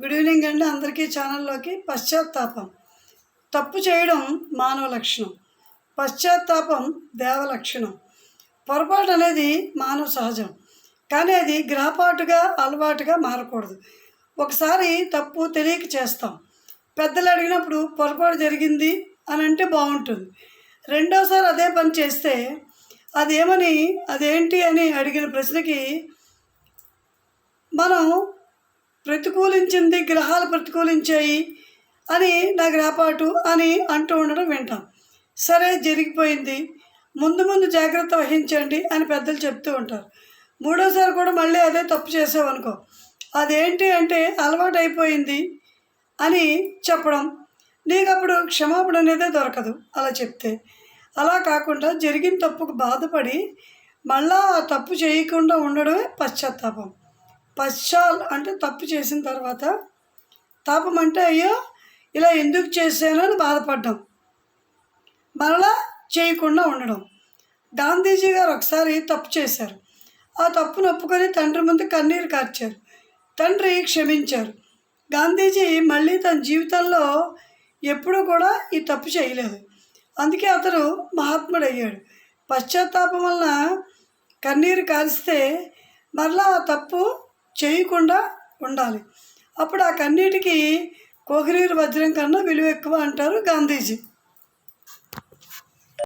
Good evening అండి అందరికీ ఛానల్లోకి పశ్చాత్తాపం. తప్పు చేయడం మానవ లక్షణం. పశ్చాత్తాపం దేవ లక్షణం పొరపాటు అనేది మానవ సహజం. కానీ అది గ్రహపాటుగా అలవాటుగా మారకూడదు. ఒకసారి తప్పు తెలియక చేస్తాం. పెద్దలు అడిగినప్పుడు పొరపాటు జరిగింది అని అంటే బాగుంటుంది. రెండోసారి అదే పని చేస్తే అదేమని అదేంటి అని అడిగిన ప్రశ్నకి మనం ప్రతికూలించింది గ్రహాలు ప్రతికూలించాయి అని నా గ్రహపాటు అని అంటూ ఉండడం వింటాం. సరే జరిగిపోయింది. ముందు ముందు జాగ్రత్త వహించండి అని పెద్దలు చెప్తూ ఉంటారు. మూడోసారి కూడా మళ్ళీ అదే తప్పు చేసావనుకో. అదేంటి అంటే అలవాటు అయిపోయింది అని చెప్పడం. నీకు అప్పుడు క్షమాపణ అనేదే దొరకదు అలా చెప్తే. అలా కాకుండా జరిగిన తప్పుకు బాధపడి మళ్ళా ఆ తప్పు చేయకుండా ఉండడమే పశ్చాత్తాపం. పశ్చాల్ అంటే తప్పు చేసిన తర్వాత తాపం అంటే అయ్యో ఇలా ఎందుకు చేశాను అని బాధపడ్డం. మరలా చేయకుండా ఉండడం. గాంధీజీ గారు ఒకసారి తప్పు చేశారు. ఆ తప్పును ఒప్పుకొని తండ్రి ముందు కన్నీరు కార్చారు. తండ్రి క్షమించారు. గాంధీజీ మళ్ళీ తన జీవితంలో ఎప్పుడూ కూడా ఈ తప్పు చేయలేదు. అందుకే అతను మహాత్ముడు అయ్యాడు పశ్చాత్తాపం వలన కన్నీరు కారిస్తే మరలా ఆ తప్పు చేయకుండా ఉండాలి. అప్పుడు ఆ కన్నీటికి కోగిరీరు వజ్రం కన్నా విలువ ఎక్కువ అంటారు గాంధీజీ.